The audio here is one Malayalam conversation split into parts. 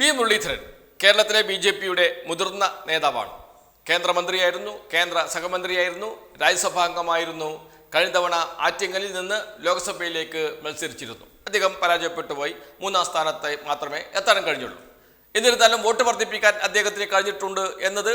വി മുരളീധരൻ കേരളത്തിലെ ബി ജെ പിയുടെ മുതിർന്ന നേതാവാണ്. കേന്ദ്രമന്ത്രിയായിരുന്നു കേന്ദ്ര സഹമന്ത്രിയായിരുന്നു രാജ്യസഭാംഗമായിരുന്നു കഴിഞ്ഞ തവണ ആറ്റിങ്ങലിൽ നിന്ന് ലോക്സഭയിലേക്ക് മത്സരിച്ചിരുന്നു. അദ്ദേഹം പരാജയപ്പെട്ടു പോയി. മൂന്നാം സ്ഥാനത്തെ മാത്രമേ എത്താനും കഴിഞ്ഞുള്ളൂ. എന്നിരുന്നാലും വോട്ട് വർദ്ധിപ്പിക്കാൻ അദ്ദേഹത്തിന് കഴിഞ്ഞിട്ടുണ്ട് എന്നത്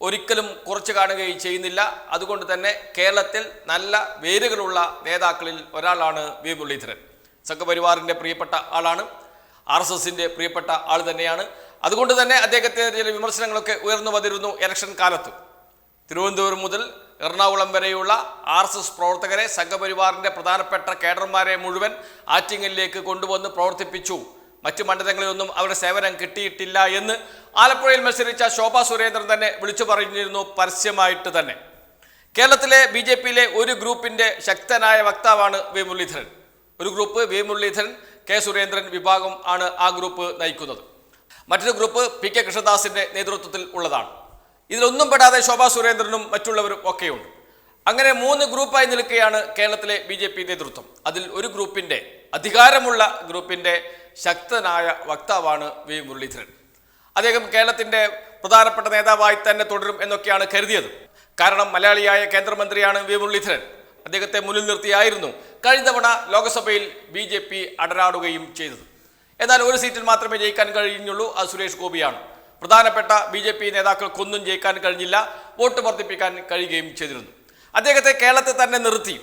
ഒരിക്കലും കുറച്ച് കാണുകയും ചെയ്യുന്നില്ല. അതുകൊണ്ട് തന്നെ കേരളത്തിൽ നല്ല വേരുകളുള്ള നേതാക്കളിൽ ഒരാളാണ് വി മുരളീധരൻ. സംഘപരിവാറിന്റെ പ്രിയപ്പെട്ട ആളാണ്. ആർ എസ് എസിന്റെ പ്രിയപ്പെട്ട ആൾ തന്നെയാണ്. അതുകൊണ്ട് തന്നെ അദ്ദേഹത്തെ ചില വിമർശനങ്ങളൊക്കെ ഉയർന്നു വന്നിരുന്നു ഇലക്ഷൻ കാലത്ത്. തിരുവനന്തപുരം മുതൽ എറണാകുളം വരെയുള്ള ആർ എസ് എസ് പ്രവർത്തകരെ സംഘപരിവാറിന്റെ പ്രധാനപ്പെട്ട കേഡർമാരെ മുഴുവൻ ആറ്റിങ്ങലിലേക്ക് കൊണ്ടുവന്ന് പ്രവർത്തിപ്പിച്ചു. മറ്റു മണ്ഡലങ്ങളിലൊന്നും അവരുടെ സേവനം കിട്ടിയിട്ടില്ല എന്ന് ആലപ്പുഴയിൽ മത്സരിച്ച ശോഭാ സുരേന്ദ്രൻ തന്നെ വിളിച്ചു പറഞ്ഞിരുന്നു പരസ്യമായിട്ട് തന്നെ. കേരളത്തിലെ ബി ജെ പിയിലെ ഒരു ഗ്രൂപ്പിന്റെ ശക്തനായ വക്താവാണ് വി മുരളീധരൻ. ഒരു group V Muraleedharan K Surendran വിഭാഗം ആണ് ആ ഗ്രൂപ്പ് നയിക്കുന്നത്. മറ്റൊരു ഗ്രൂപ്പ് പി കെ കൃഷ്ണദാസിന്റെ നേതൃത്വത്തിൽ ഉള്ളതാണ്. ഇതിലൊന്നും പെടാതെ ശോഭാ സുരേന്ദ്രനും മറ്റുള്ളവരും ഒക്കെയുണ്ട്. അങ്ങനെ മൂന്ന് ഗ്രൂപ്പായി നിൽക്കുകയാണ് കേരളത്തിലെ ബി ജെ പി നേതൃത്വം. അതിൽ ഒരു ഗ്രൂപ്പിന്റെ അധികാരമുള്ള ഗ്രൂപ്പിന്റെ ശക്തനായ വക്താവാണ് വി മുരളീധരൻ. അദ്ദേഹം കേരളത്തിന്റെ പ്രധാനപ്പെട്ട നേതാവായി തന്നെ തുടരും എന്നൊക്കെയാണ് കരുതിയത്. കാരണം മലയാളിയായ കേന്ദ്രമന്ത്രിയാണ് വി മുരളീധരൻ. അദ്ദേഹത്തെ മുന്നിൽ നിർത്തിയായിരുന്നു കഴിഞ്ഞ തവണ ലോക്സഭയിൽ ബി ജെ പി അടരാടുകയും ചെയ്തത്. എന്നാൽ ഒരു സീറ്റിൽ മാത്രമേ ജയിക്കാൻ കഴിഞ്ഞുള്ളൂ അത് സുരേഷ് ഗോപിയാണ്. പ്രധാനപ്പെട്ട ബി ജെ പി നേതാക്കൾക്കൊന്നും ജയിക്കാൻ കഴിഞ്ഞില്ല വോട്ട് വർദ്ധിപ്പിക്കാൻ കഴിയുകയും ചെയ്തിരുന്നു. അദ്ദേഹത്തെ കേരളത്തിൽ തന്നെ നിർത്തി.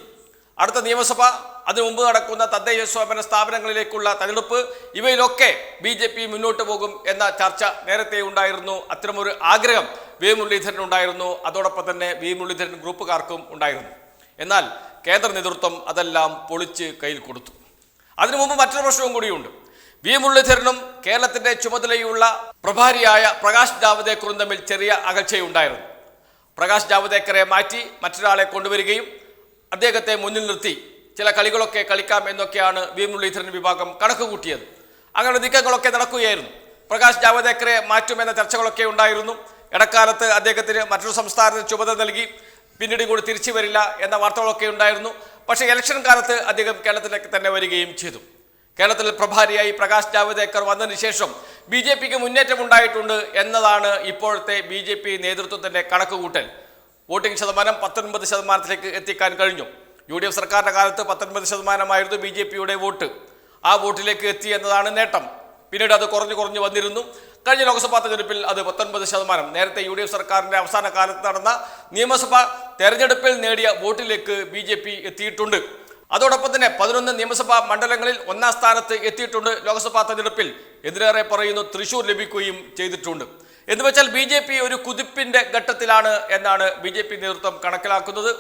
അടുത്ത നിയമസഭ അതിനു മുമ്പ് നടക്കുന്ന തദ്ദേശ സ്വയംഭരണ സ്ഥാപനങ്ങളിലേക്കുള്ള തെരഞ്ഞെടുപ്പ് ഇവയിലൊക്കെ ബി ജെ പി മുന്നോട്ട് പോകും എന്ന ചർച്ച നേരത്തെ ഉണ്ടായിരുന്നു. അത്തരമൊരു ആഗ്രഹം വി മുരളീധരൻ ഉണ്ടായിരുന്നു. അതോടൊപ്പം തന്നെ വി മുരളീധരൻ ഗ്രൂപ്പുകാർക്കും ഉണ്ടായിരുന്നു. എന്നാൽ കേന്ദ്ര നേതൃത്വം അതെല്ലാം പൊളിച്ച് കയ്യിൽ കൊടുത്തു. അതിനു മുമ്പ് മറ്റൊരു പ്രശ്നവും കൂടിയുണ്ട്. വി. മുരളീധരനും കേരളത്തിന്റെ ചുമതലയുള്ള പ്രഭാരിയായ പ്രകാശ് ജാവദേക്കറും തമ്മിൽ ചെറിയ അകൽച്ചയുണ്ടായിരുന്നു. പ്രകാശ് ജാവദേക്കറെ മാറ്റി മറ്റൊരാളെ കൊണ്ടുവരികയും അദ്ദേഹത്തെ മുന്നിൽ നിർത്തി ചില കളികളൊക്കെ കളിക്കാം എന്നൊക്കെയാണ് വി. മുരളീധരൻ വിഭാഗം കണക്ക് കൂട്ടിയത് അങ്ങനെ നീക്കങ്ങളൊക്കെ നടക്കുകയായിരുന്നു. പ്രകാശ് ജാവദേക്കറെ മാറ്റുമെന്ന ചർച്ചകളൊക്കെ ഉണ്ടായിരുന്നു. ഇടക്കാലത്ത് അദ്ദേഹത്തിന് മറ്റൊരു സംസ്ഥാനത്തിന് ചുമതല നൽകി പിന്നീട് കൂടി തിരിച്ചു വരില്ല എന്ന വാർത്തകളൊക്കെ ഉണ്ടായിരുന്നു. പക്ഷേ ഇലക്ഷൻ കാലത്ത് അദ്ദേഹം കേരളത്തിലേക്ക് തന്നെ വരികയും ചെയ്തു. കേരളത്തിൽ പ്രഭാരിയായി പ്രകാശ് ജാവദേക്കർ വന്നതിന് ശേഷം ബി ജെ പിക്ക് മുന്നേറ്റം ഉണ്ടായിട്ടുണ്ട് എന്നതാണ് ഇപ്പോഴത്തെ ബി ജെ പി നേതൃത്വത്തിന്റെ കണക്കുകൂട്ടൽ. വോട്ടിംഗ് ശതമാനം പത്തൊൻപത് ശതമാനത്തിലേക്ക് എത്തിക്കാൻ കഴിഞ്ഞു. യു ഡി എഫ് സർക്കാരിന്റെ കാലത്ത് പത്തൊൻപത് ശതമാനമായിരുന്നു ബി ജെ പിയുടെ വോട്ട്. ആ വോട്ടിലേക്ക് എത്തി എന്നതാണ് നേട്ടം. പിന്നീട് അത് കുറഞ്ഞു കുറഞ്ഞു വന്നിരുന്നു. കഴിഞ്ഞ ലോക്സഭാ തെരഞ്ഞെടുപ്പിൽ അത് പത്തൊൻപത് ശതമാനം. നേരത്തെ യു ഡി എഫ് സർക്കാരിന്റെ അവസാന കാലത്ത് നടന്ന നിയമസഭാ തെരഞ്ഞെടുപ്പിൽ നേടിയ വോട്ടിലേക്ക് ബി ജെ പി എത്തിയിട്ടുണ്ട്. അതോടൊപ്പം തന്നെ പതിനൊന്ന് നിയമസഭാ മണ്ഡലങ്ങളിൽ ഒന്നാം സ്ഥാനത്ത് എത്തിയിട്ടുണ്ട് ലോക്സഭാ തെരഞ്ഞെടുപ്പിൽ. എതിരേറെ പറയുന്നു തൃശൂർ ലഭിക്കുകയും ചെയ്തിട്ടുണ്ട്. എന്ന് വെച്ചാൽ ബി ഒരു കുതിപ്പിന്റെ ഘട്ടത്തിലാണ് എന്നാണ് ബി നേതൃത്വം കണക്കിലാക്കുന്നത്.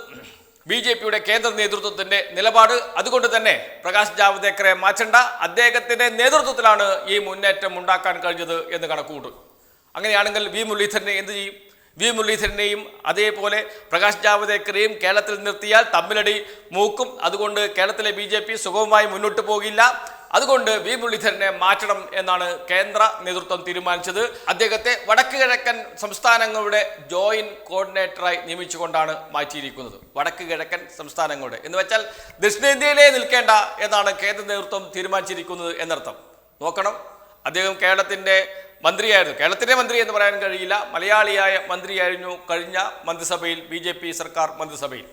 ബി ജെ പിയുടെ കേന്ദ്ര നേതൃത്വത്തിന്റെ നിലപാട് അതുകൊണ്ട് തന്നെ പ്രകാശ് ജാവ്ദേക്കറെ മാറ്റണ്ട. അദ്ദേഹത്തിന്റെ നേതൃത്വത്തിലാണ് ഈ മുന്നേറ്റം ഉണ്ടാക്കാൻ കഴിഞ്ഞത് എന്ന് കണക്കുകൂട്ടും. അങ്ങനെയാണെങ്കിൽ വി മുരളീധരനെ എന്ത് ചെയ്യും? വി മുരളീധരനെയും അതേപോലെ പ്രകാശ് ജാവദേക്കറെയും കേരളത്തിൽ നിർത്തിയാൽ തമ്മിലടി മൂക്കും. അതുകൊണ്ട് കേരളത്തിലെ ബി സുഗമമായി മുന്നോട്ട് പോകില്ല. അതുകൊണ്ട് വി മുരളീധരനെ മാറ്റണം എന്നാണ് കേന്ദ്ര നേതൃത്വം തീരുമാനിച്ചത്. അദ്ദേഹത്തെ വടക്ക് കിഴക്കൻ സംസ്ഥാനങ്ങളുടെ ജോയിന്റ് കോർഡിനേറ്ററായി നിയമിച്ചുകൊണ്ടാണ് മാറ്റിയിരിക്കുന്നത്. വടക്ക് കിഴക്കൻ സംസ്ഥാനങ്ങളുടെ. എന്ന് വെച്ചാൽ ദക്ഷിണേന്ത്യയിലേ നിൽക്കേണ്ട എന്നാണ് കേന്ദ്ര നേതൃത്വം തീരുമാനിച്ചിരിക്കുന്നത് എന്നർത്ഥം. നോക്കണം. അദ്ദേഹം കേരളത്തിന്റെ മന്ത്രിയായിരുന്നു. കേരളത്തിലെ മന്ത്രി എന്ന് പറയാൻ കഴിയില്ല. മലയാളിയായ മന്ത്രിയായിരുന്നു കഴിഞ്ഞ മന്ത്രിസഭയിൽ ബി സർക്കാർ മന്ത്രിസഭയിൽ.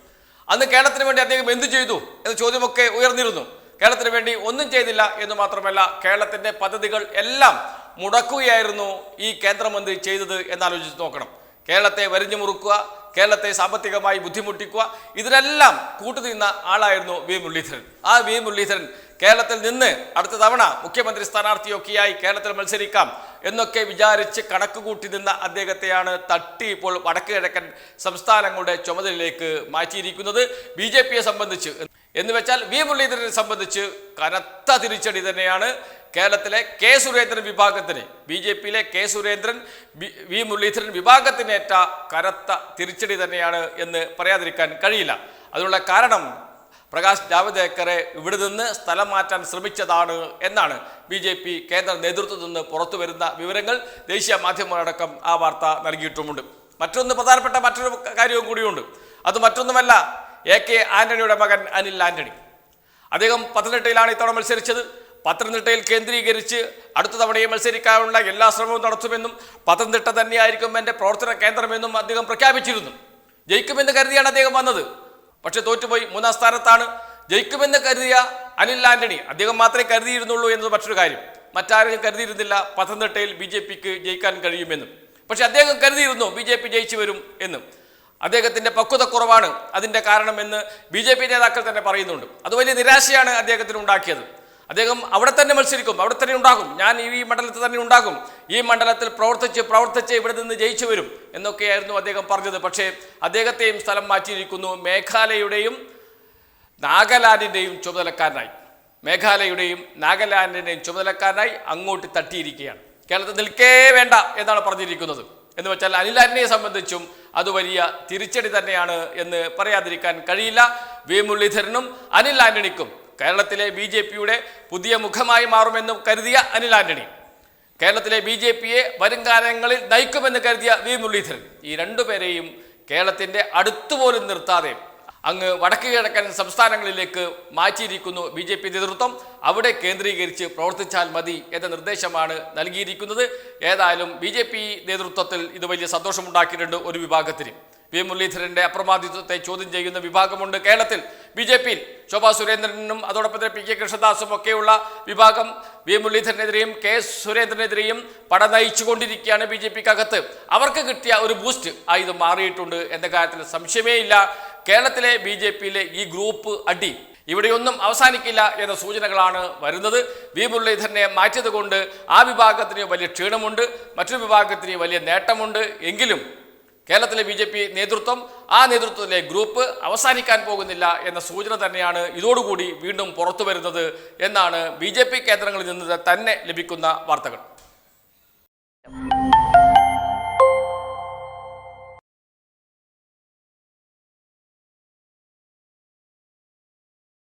അന്ന് കേരളത്തിന് വേണ്ടി അദ്ദേഹം എന്തു ചെയ്തു എന്ന ചോദ്യമൊക്കെ ഉയർന്നിരുന്നു. കേരളത്തിന് വേണ്ടി ഒന്നും ചെയ്തില്ല എന്ന് മാത്രമല്ല കേരളത്തിന്റെ പദ്ധതികൾ എല്ലാം മുടക്കുകയായിരുന്നു ഈ കേന്ദ്രമന്ത്രി ചെയ്തത് എന്നാലോചിച്ച് നോക്കണം. കേരളത്തെ വരിഞ്ഞു മുറുക്കുക കേരളത്തെ സാമ്പത്തികമായി ബുദ്ധിമുട്ടിക്കുക ഇതിനെല്ലാം കൂട്ടുനിന്ന ആളായിരുന്നു വി. മുരളീധരൻ. ആ വി. മുരളീധരൻ കേരളത്തിൽ നിന്ന് അടുത്ത തവണ മുഖ്യമന്ത്രി സ്ഥാനാർത്ഥിയൊക്കെയായി കേരളത്തിൽ മത്സരിക്കാം എന്നൊക്കെ വിചാരിച്ച് കണക്ക് കൂട്ടി നിന്ന അദ്ദേഹത്തെയാണ് തട്ടി ഇപ്പോൾ വടക്ക് കിഴക്കൻ സംസ്ഥാനങ്ങളുടെ ചുമതലയിലേക്ക് മാറ്റിയിരിക്കുന്നത്. ബി സംബന്ധിച്ച് എന്ന് വെച്ചാൽ വി മുരളീധരനെ സംബന്ധിച്ച് കനത്ത തിരിച്ചടി തന്നെയാണ് കേരളത്തിലെ കെ സുരേന്ദ്രൻ വിഭാഗത്തിന് ബി ജെ പിയിലെ കെ സുരേന്ദ്രൻ വി മുരളീധരൻ വിഭാഗത്തിനേറ്റ കനത്ത തിരിച്ചടി തന്നെയാണ് എന്ന് പറയാതിരിക്കാൻ കഴിയില്ല. അതിനുള്ള കാരണം പ്രകാശ് ജാവദേക്കറെ ഇവിടെ നിന്ന് സ്ഥലം മാറ്റാൻ ശ്രമിച്ചതാണ് എന്നാണ് ബി ജെ പി കേന്ദ്ര നേതൃത്വത്തിൽ നിന്ന് പുറത്തു വരുന്ന വിവരങ്ങൾ ദേശീയ മാധ്യമങ്ങളടക്കം ആ വാർത്ത നൽകിയിട്ടുമുണ്ട്. മറ്റൊന്ന് പ്രധാനപ്പെട്ട മറ്റൊരു കാര്യവും കൂടിയുണ്ട്. അത് മറ്റൊന്നുമല്ല എ കെ ആന്റണിയുടെ മകൻ അനിൽ ആന്റണി. അദ്ദേഹം പത്തനംതിട്ടയിലാണ് ഇത്തവണ മത്സരിച്ചത്. പത്തനംതിട്ടയിൽ കേന്ദ്രീകരിച്ച് അടുത്ത തവണയും മത്സരിക്കാനുള്ള എല്ലാ ശ്രമവും നടത്തുമെന്നും പത്തനംതിട്ട തന്നെയായിരിക്കും എന്റെ പ്രവർത്തന കേന്ദ്രമെന്നും അദ്ദേഹം പ്രഖ്യാപിച്ചിരുന്നു. ജയിക്കുമെന്ന് കരുതിയാണ് അദ്ദേഹം വന്നത്. പക്ഷേ തോറ്റുപോയി. മൂന്നാം സ്ഥാനത്താണ്. ജയിക്കുമെന്ന് കരുതിയ അനിൽ ആന്റണി. അദ്ദേഹം മാത്രമേ കരുതിയിരുന്നുള്ളൂ എന്നത് മറ്റൊരു കാര്യം. മറ്റാരും കരുതിയിരുന്നില്ല പത്തനംതിട്ടയിൽ ബി ജെ പിക്ക് ജയിക്കാൻ കഴിയുമെന്നും. പക്ഷേ അദ്ദേഹം കരുതിയിരുന്നു ബി ജെ പി ജയിച്ചു വരും എന്നും. അദ്ദേഹത്തിന്റെ പക്വതക്കുറവാണ് അതിന്റെ കാരണമെന്ന് ബി ജെ പി നേതാക്കൾ തന്നെ പറയുന്നുണ്ട്. അത് വലിയ നിരാശയാണ് അദ്ദേഹത്തിന് ഉണ്ടാക്കിയത്. അദ്ദേഹം അവിടെ തന്നെ മത്സരിക്കും അവിടെ തന്നെ ഉണ്ടാകും. ഞാൻ ഈ മണ്ഡലത്തിൽ തന്നെ ഉണ്ടാകും. ഈ മണ്ഡലത്തിൽ പ്രവർത്തിച്ച് പ്രവർത്തിച്ച് ഇവിടെ നിന്ന് ജയിച്ചു വരും എന്നൊക്കെയായിരുന്നു അദ്ദേഹം പറഞ്ഞത്. പക്ഷേ അദ്ദേഹത്തെയും സ്ഥലം മാറ്റിയിരിക്കുന്നു മേഘാലയയുടെയും നാഗാലാൻഡിന്റെയും ചുമതലക്കാരനായി. മേഘാലയയുടെയും നാഗാലാൻഡിന്റെയും ചുമതലക്കാരനായി അങ്ങോട്ട് തട്ടിയിരിക്കുകയാണ്. കേരളത്തിൽ നിൽക്കേ വേണ്ട എന്നാണ് പറഞ്ഞിരിക്കുന്നത്. എന്ന് വെച്ചാൽ അനിലാന്റിനെ സംബന്ധിച്ചും അത് വലിയ തിരിച്ചടി തന്നെയാണ് എന്ന് പറയാതിരിക്കാൻ കഴിയില്ല. വി. മുരളീധരനും അനിൽ ആന്റണിക്കും കേരളത്തിലെ ബി ജെ പിയുടെ പുതിയ മുഖമായി മാറുമെന്നും കരുതിയ അനിൽ ആന്റണി. കേരളത്തിലെ ബി ജെ പിയെ വരും കാലങ്ങളിൽ നയിക്കുമെന്ന് കരുതിയ വി. മുരളീധരൻ. ഈ രണ്ടുപേരെയും കേരളത്തിന്റെ അടുത്തുപോലും നിർത്താതെ അങ്ങ് വടക്ക് കിഴക്കൻ സംസ്ഥാനങ്ങളിലേക്ക് മാറ്റിയിരിക്കുന്നു ബി ജെ പി നേതൃത്വം. അവിടെ കേന്ദ്രീകരിച്ച് പ്രവർത്തിച്ചാൽ മതി എന്ന നിർദ്ദേശമാണ് നൽകിയിരിക്കുന്നത്. ഏതായാലും ബി ജെ പി നേതൃത്വത്തിൽ ഇത് വലിയ സന്തോഷമുണ്ടാക്കിയിട്ടുണ്ട് ഒരു വിഭാഗത്തിന്. വി മുരളീധരന്റെ അപ്രമാദിത്വത്തെ ചോദ്യം ചെയ്യുന്ന വിഭാഗമുണ്ട് കേരളത്തിൽ. ബി ജെ പിയിൽ ശോഭാ സുരേന്ദ്രനും അതോടൊപ്പം തന്നെ പി കെ കൃഷ്ണദാസും ഒക്കെയുള്ള വിഭാഗം. വി മുരളീധരനെതിരെയും കെ സുരേന്ദ്രനെതിരെയും പട നയിച്ചുകൊണ്ടിരിക്കുകയാണ് ബി ജെ പിക്കകത്ത്. അവർക്ക് കിട്ടിയ ഒരു ബൂസ്റ്റ് ആയി ഇത് മാറിയിട്ടുണ്ട് എന്ന കാര്യത്തിൽ സംശയമേ ഇല്ല. കേരളത്തിലെ ബി ജെ പിയിലെ ഈ ഗ്രൂപ്പ് അടി ഇവിടെയൊന്നും അവസാനിക്കില്ല എന്ന സൂചനകളാണ് വരുന്നത്. വി മുരളീധരനെ മാറ്റിയത് കൊണ്ട് ആ വിഭാഗത്തിന് വലിയ ക്ഷീണമുണ്ട്. മറ്റൊരു വിഭാഗത്തിന് വലിയ നേട്ടമുണ്ട്. എങ്കിലും കേരളത്തിലെ ബി ജെ പി നേതൃത്വം ആ നേതൃത്വത്തിലെ ഗ്രൂപ്പ് അവസാനിക്കാൻ പോകുന്നില്ല എന്ന സൂചന തന്നെയാണ് ഇതോടുകൂടി വീണ്ടും പുറത്തു വരുന്നത് എന്നാണ് ബി കേന്ദ്രങ്ങളിൽ നിന്ന് തന്നെ ലഭിക്കുന്ന വാർത്തകൾ.